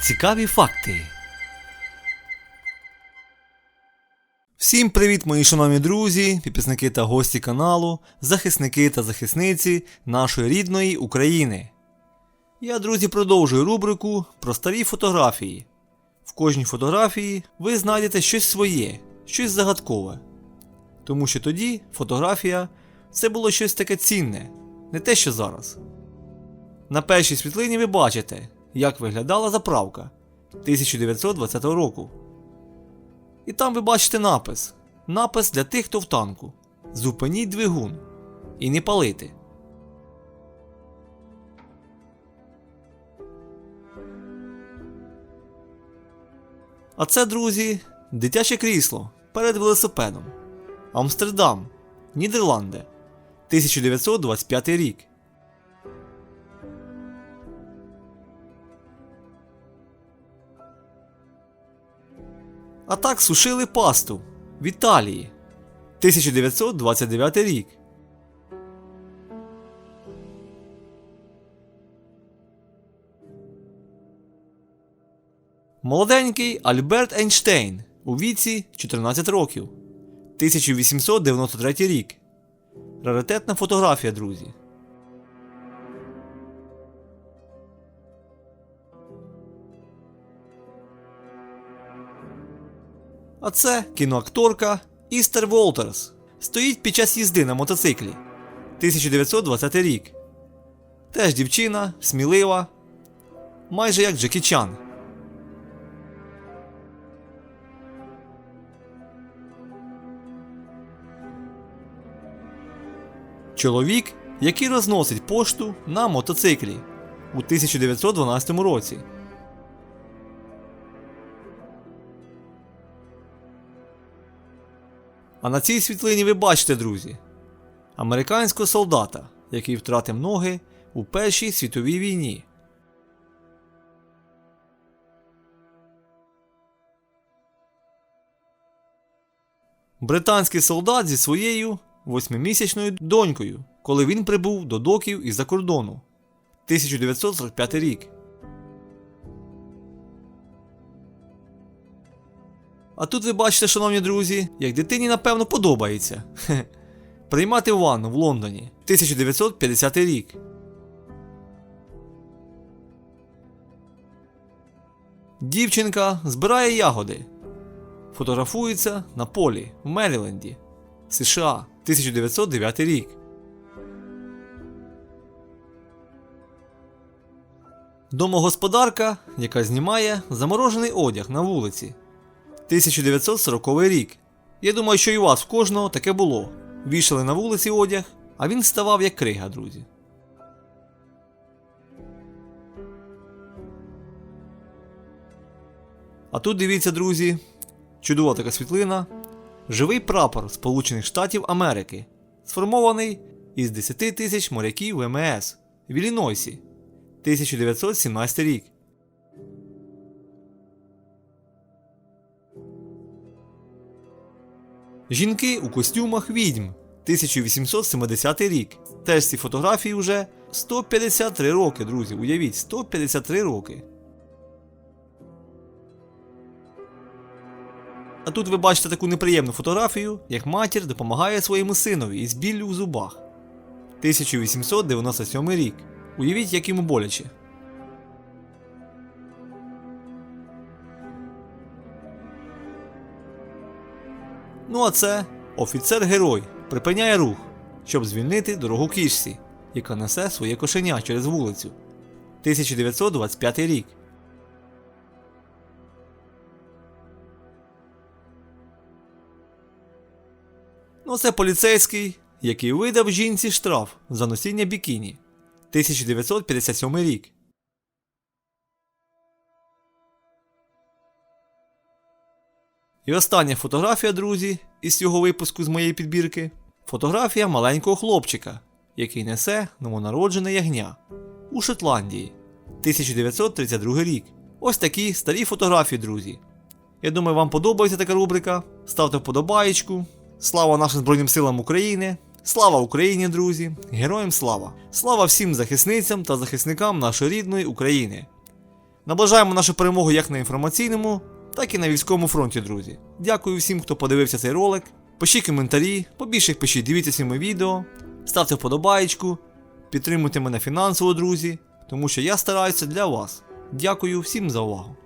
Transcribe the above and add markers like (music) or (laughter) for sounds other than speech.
Цікаві факти. Всім привіт, мої шановні друзі, підписники та гості каналу, захисники та захисниці нашої рідної України. Я, друзі, продовжую рубрику про старі фотографії. В кожній фотографії ви знайдете щось своє, щось загадкове. Тому що тоді фотографія це було щось таке цінне, не те, що зараз. На першій світлині ви бачите, як виглядала заправка 1920 року. І там ви бачите напис. Напис для тих, хто в танку. Зупиніть двигун і не палити. А це, друзі, дитяче крісло перед велосипедом. Амстердам, Нідерланди, 1925 рік. А так сушили пасту в Італії 1929 рік. Молоденький Альберт Ейнштейн у віці 14 років 1893 рік. Раритетна фотографія, друзі. А це кіноакторка Істер Волтерс. Стоїть під час їзди на мотоциклі 1920 рік. Теж дівчина, смілива, майже як Джекі Чан. Чоловік, який розносить пошту на мотоциклі у 1912 році. А на цій світлині ви бачите, друзі, американського солдата, який втратив ноги у Першій світовій війні. Британський солдат зі своєю восьмимісячною донькою, коли він прибув до доків із-за кордону 1945 рік. А тут ви бачите, шановні друзі, як дитині напевно подобається (laughs) приймати ванну в Лондоні 1950 рік. Дівчинка збирає ягоди. Фотографується на полі в Меріленді, США 1909 рік. Домогосподарка, яка знімає заморожений одяг на вулиці 1940 рік. Я думаю, що і у вас кожного таке було. Вішали на вулиці одяг, а він ставав як крига, друзі. А тут дивіться, друзі, чудова така світлина. Живий прапор Сполучених Штатів Америки, сформований із 10 тисяч моряків ВМС в Іллінойсі 1917 рік. Жінки у костюмах відьм 1870 рік. Теж ці фотографії вже 153 роки, друзі. Уявіть, 153 роки. А тут ви бачите таку неприємну фотографію, як матір допомагає своєму синові із біллю в зубах. 1897 рік. Уявіть, як йому боляче. Ну а це офіцер-герой припиняє рух, щоб звільнити дорогу кішці, яка несе своє кошеня через вулицю. 1925 рік. Ну це поліцейський, який видав жінці штраф за носіння бікіні. 1957 рік. І остання фотографія, друзі, із цього випуску з моєї підбірки. Фотографія маленького хлопчика, який несе новонароджене ягня у Шотландії 1932 рік. Ось такі старі фотографії, друзі. Я думаю, вам подобається така рубрика. Ставте вподобаєчку. Слава нашим Збройним силам України! Слава Україні, друзі! Героям слава! Слава всім захисницям та захисникам нашої рідної України! Наближаємо нашу перемогу як на інформаційному, так і на військовому фронті, друзі. Дякую всім, хто подивився цей ролик. Пишіть коментарі, побільше їх пишіть, дивіться всі мої відео, ставте вподобаєчку, підтримуйте мене фінансово, друзі, тому що я стараюся для вас. Дякую всім за увагу.